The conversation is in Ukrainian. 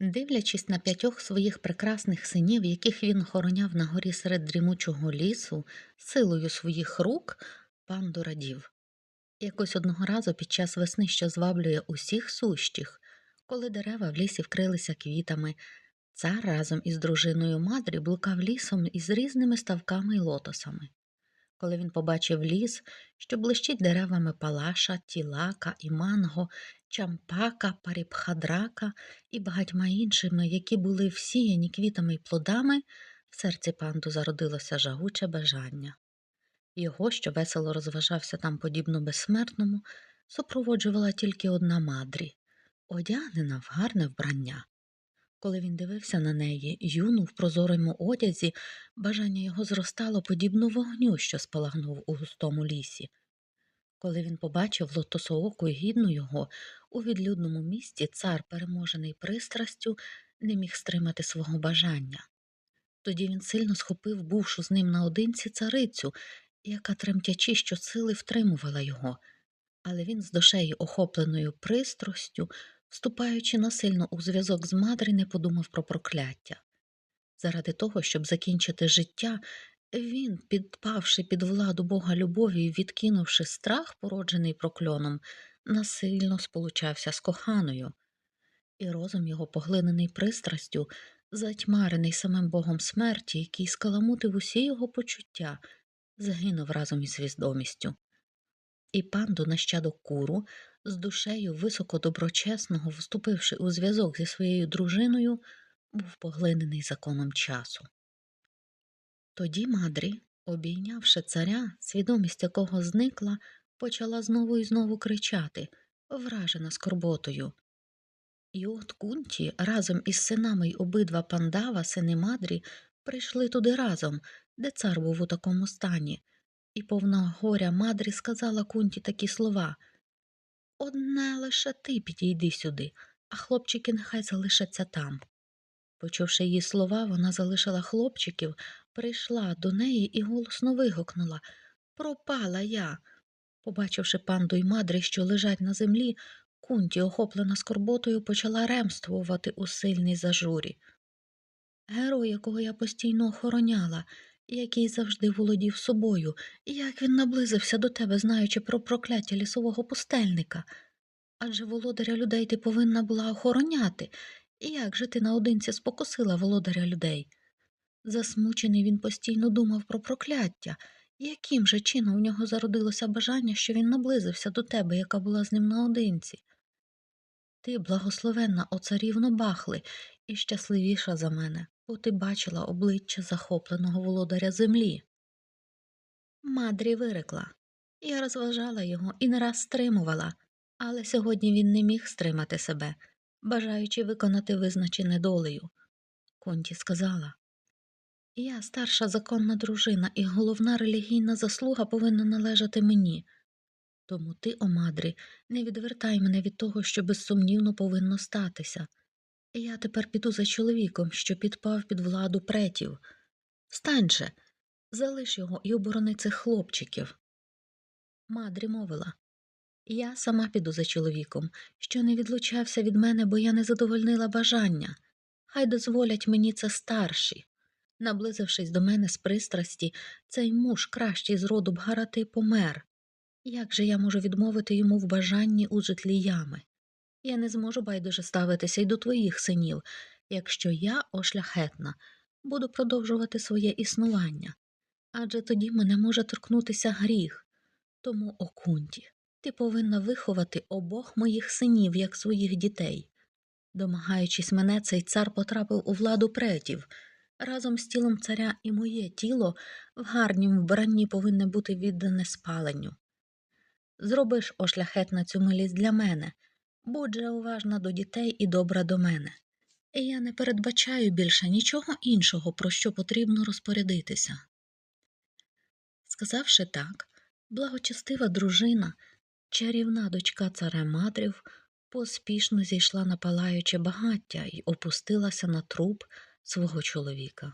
Дивлячись на п'ятьох своїх прекрасних синів, яких він хороняв на горі серед дрімучого лісу, силою своїх рук, пан дорадів. Якось одного разу під час весни, що зваблює усіх сущих, коли дерева в лісі вкрилися квітами, цар разом із дружиною Мадрі блукав лісом із різними ставками й лотосами. Коли він побачив ліс, що блищить деревами палаша, тілака і манго, чампака, паріпхадрака і багатьма іншими, які були всіяні квітами й плодами, в серці панду зародилося жагуче бажання. Його, що весело розважався там подібно безсмертному, супроводжувала тільки одна мадрі, одягнена в гарне вбрання. Коли він дивився на неї, юну в прозорому одязі, бажання його зростало подібно вогню, що спалагнув у густому лісі. Коли він побачив лотосооку й гідну його, у відлюдному місті цар, переможений пристрастю, не міг стримати свого бажання. Тоді він сильно схопив бувшу з ним наодинці царицю, яка тремтячи щосили втримувала його, але він з душею охопленою пристрастю, вступаючи насильно у зв'язок з Мадрі, не подумав про прокляття. Заради того, щоб закінчити життя, він, підпавши під владу Бога любові і відкинувши страх, породжений прокльоном, насильно сполучався з коханою, і розум його, поглинений пристрастю, затьмарений самим Богом смерті, який скаламутив усі його почуття, загинув разом із свідомістю. І панду нащадок куру, з душею високодоброчесного, вступивши у зв'язок зі своєю дружиною, був поглинений законом часу. Тоді Мадрі, обійнявши царя, свідомість якого зникла, почала знову і знову кричати, вражена скорботою. І от кунті разом із синами й обидва пандава, сини Мадрі, прийшли туди разом, де цар був у такому стані, і повна горя Мадрі сказала кунті такі слова Одне лише ти підійди сюди, а хлопчики нехай залишаться там. Почувши її слова, вона залишила хлопчиків, прийшла до неї і голосно вигукнула Пропала я. Побачивши панду й мадрі, що лежать на землі, кунті, охоплена скорботою, почала ремствувати у сильній зажурі. Герой, якого я постійно охороняла, який завжди володів собою, як він наблизився до тебе, знаючи про прокляття лісового пустельника. Адже володаря людей ти повинна була охороняти, і як же ти наодинці спокусила володаря людей? Засмучений він постійно думав про прокляття, яким же чином в нього зародилося бажання, що він наблизився до тебе, яка була з ним наодинці. Ти, благословенна о царівно бахли, і щасливіша за мене, бо ти бачила обличчя захопленого володаря землі. Мадрі вирекла. Я розважала його і не раз стримувала, але сьогодні він не міг стримати себе, бажаючи виконати визначене долею. Конті сказала Я старша законна дружина, і головна релігійна заслуга повинна належати мені. Тому ти, о мадрі, не відвертай мене від того, що безсумнівно повинно статися. Я тепер піду за чоловіком, що підпав під владу претів. Встань же, залиш його і оборони цих хлопчиків. Мадрі мовила Я сама піду за чоловіком, що не відлучався від мене, бо я не задовольнила бажання. Хай дозволять мені це старші. Наблизившись до мене з пристрасті, цей муж кращий з роду Бгарати помер. Як же я можу відмовити йому в бажанні у житлі ями? Я не зможу байдуже ставитися й до твоїх синів, якщо я, ошляхетна, буду продовжувати своє існування. Адже тоді мене може торкнутися гріх. Тому, Окунті, ти повинна виховати обох моїх синів, як своїх дітей. Домагаючись мене, цей цар потрапив у владу претів. Разом з тілом царя і моє тіло в гарнім вбранні повинне бути віддане спаленню. Зробиш ошляхетна цю милість для мене, будь же уважна до дітей і добра до мене. І я не передбачаю більше нічого іншого, про що потрібно розпорядитися. Сказавши так, благочестива дружина, чарівна дочка царя Мадрів, поспішно зійшла на палаюче багаття і опустилася на труп свого чоловіка.